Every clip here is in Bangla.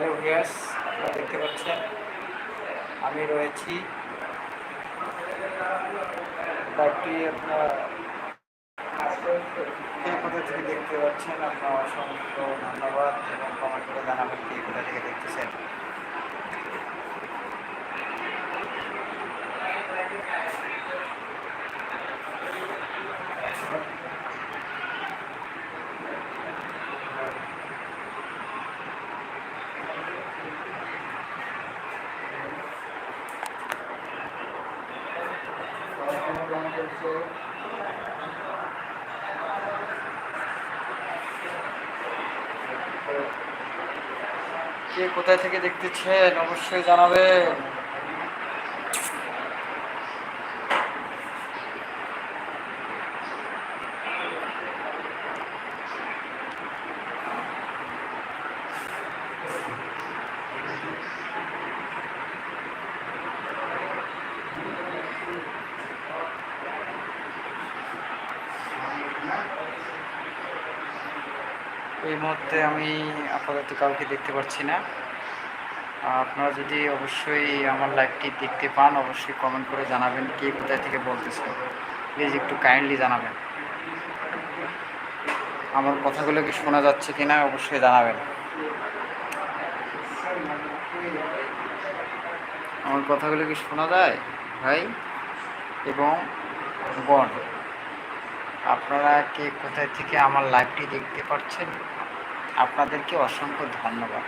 হ্যালো ভিয়ার্স আপনারা দেখতে পাচ্ছেন, আমি রয়েছি। লাইভটি আপনার কে কোথা থেকে দেখতে পাচ্ছেন, আপনার অসংখ্য ধন্যবাদ এবং কমেন্ট করে জানাবেন কে কোথা থেকে দেখতেছেন। কে কোথায় থেকে দেখতেছেন অবশ্যই জানাবেন। এই মুহূর্তে আমি আপাতত কাউকে দেখতে পাচ্ছি না। আপনারা যদি অবশ্যই আমার লাইভটি দেখতে পান, অবশ্যই কমেন্ট করে জানাবেন কে কোথায় থেকে বলতেছেন। প্লিজ একটু কাইন্ডলি জানাবেন। আমার কথাগুলো কি শোনা যাচ্ছে কিনা অবশ্যই জানাবেন। আমার কথাগুলো কি শোনা যায়? ভাই এবং বোন। আপনারা কে কোথায় থেকে আমার লাইভটি দেখতে পাচ্ছেন? আপনাদেরকে অসংখ্য ধন্যবাদ।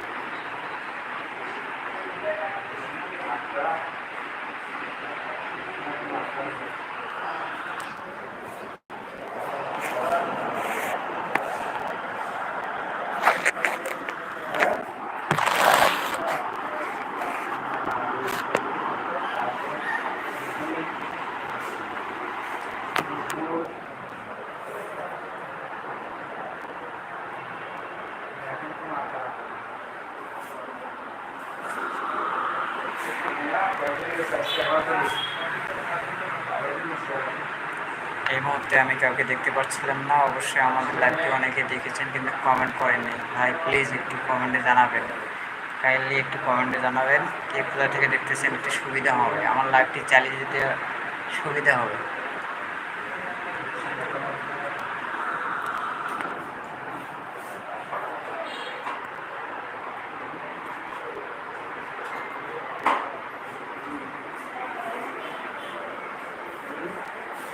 এই মুহূর্তে আমি কাউকে দেখতে পাচ্ছিলাম না। অবশ্যই আমাদের লাইভটি অনেকে দেখেছেন, কিন্তু কমেন্ট করেননি। ভাই প্লিজ একটু কমেন্টে জানাবেন। কাইন্ডলি একটু কমেন্টে জানাবেন। কে কোথা থেকে দেখতেছেন, একটু সুবিধা হবে। আমার লাইভটি চালিয়ে যেতে সুবিধা হবে।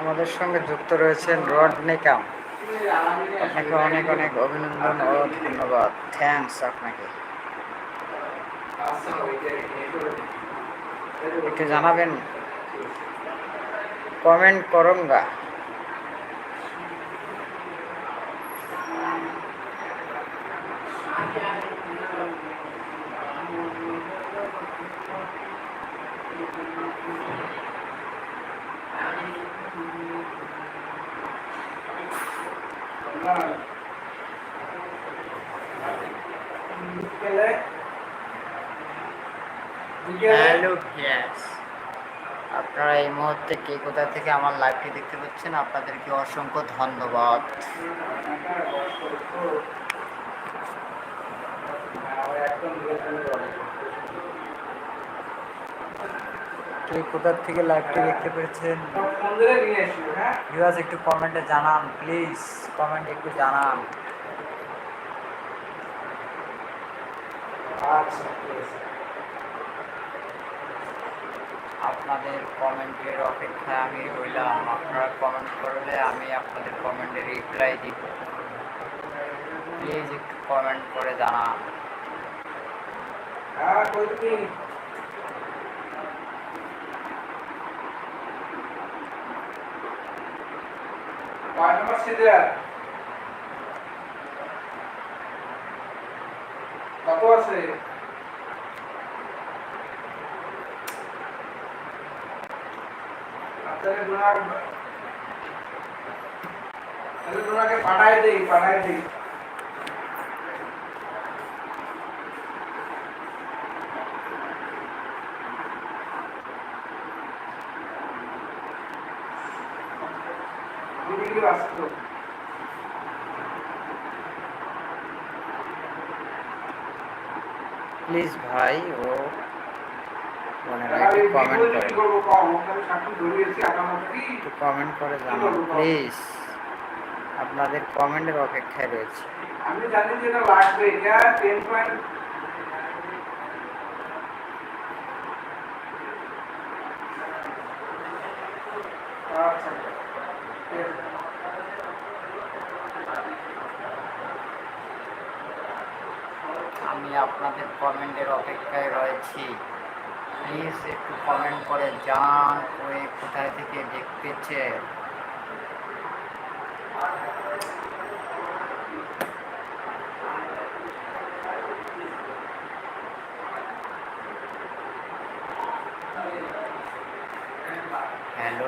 আমাদের সঙ্গে যুক্ত রয়েছেন রড নেকাম আপনাকে অনেক অনেক অভিনন্দন ও ধন্যবাদ। থ্যাঙ্কস আপনাকে। একটু জানাবেন? কমেন্ট করঙ্গা। হ্যালো গ্যাস আপনারা এই মুহূর্তে কে কোথা থেকে আমার লাইভটি দেখতে পাচ্ছেন? আপনাদেরকে অসংখ্য ধন্যবাদ। কে কোথা থেকে লাইভটি দেখতে পেয়েছেন। ভিউয়ার্স একটু কমেন্টে জানান প্লিজ কমেন্ট একটু জানান। আচ্ছা আপনাদের কমেন্টের অপেক্ষায় আমি রইলাম। আপনারা কমেন্ট করলে আমি আপনাদের কমেন্টে রিপ্লাই দিব। প্লিজ একটু কমেন্ট করে জানান। হ্যাঁ কয় নম্বর সিরিয়াল কত আছে আপনাদের গুণার তাহলে গুণাকে পাঠাই দেই পাঠাই দেই দিদি প্লিজ ভাই ও আমি একটু কমেন্ট করে। একটু কমেন্ট করে জানান প্লিজ। আপনাদের কমেন্টের অপেক্ষায় রয়েছে। আমি জানি যে এটা লাগবে এটা টেন পয়েন্ট আচ্ছা ঠিক আছে। আমি আপনাদের কমেন্টের অপেক্ষায় রয়েছি। প্লিজ একটু কমেন্ট করে জান ওই কোথায় থেকে দেখতেছে। হ্যালো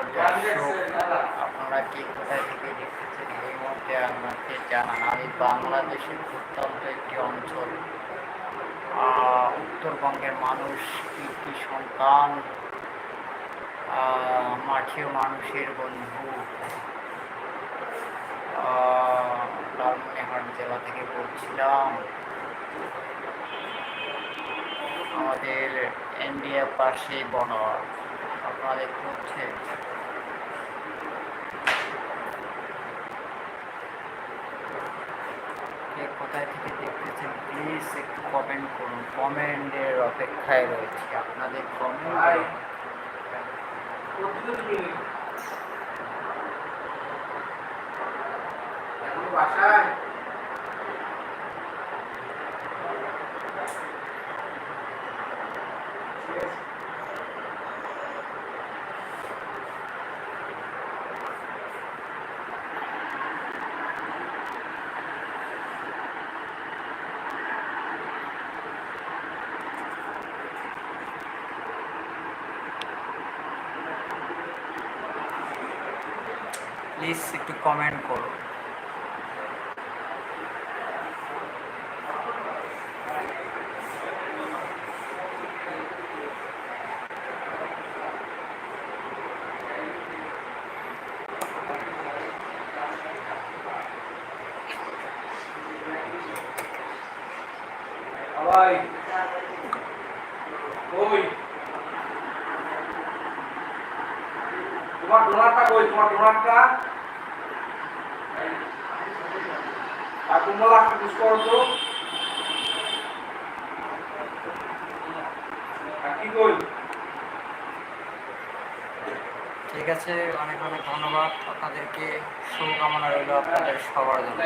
আপনারা কি কোথায় থেকে দেখতেছেন? এই মুহূর্তে আমাকে জানান, আমি বাংলাদেশের প্রত্যন্ত একটি অঞ্চল। উত্তরবঙ্গের মানুষ কীর্তি সন্তান মাঠেও মানুষের বন্ধু। আহ, লালমনিরহাট জেলা থেকে বলছিলাম আমাদের ইন্ডিয়া পাশে বর্ডার আপনারা দেখতে হচ্ছে কোথায় থেকে দেখতেছেন? প্লিজ কমেন্ট করুন। কমেন্টের অপেক্ষায় রয়েছি। আপনাদের কমেন্ট বাসায়? প্লিজ একটু কমেন্ট কই? তোমার ডোনারটা কই? তোমার ডোনারটা আর তোমরা একটা পুষ করো তো কি কই? ঠিক আছে অনেক অনেক ধন্যবাদ। আপনাদেরকে শুভকামনা রইল আপনাদের সবার জন্য।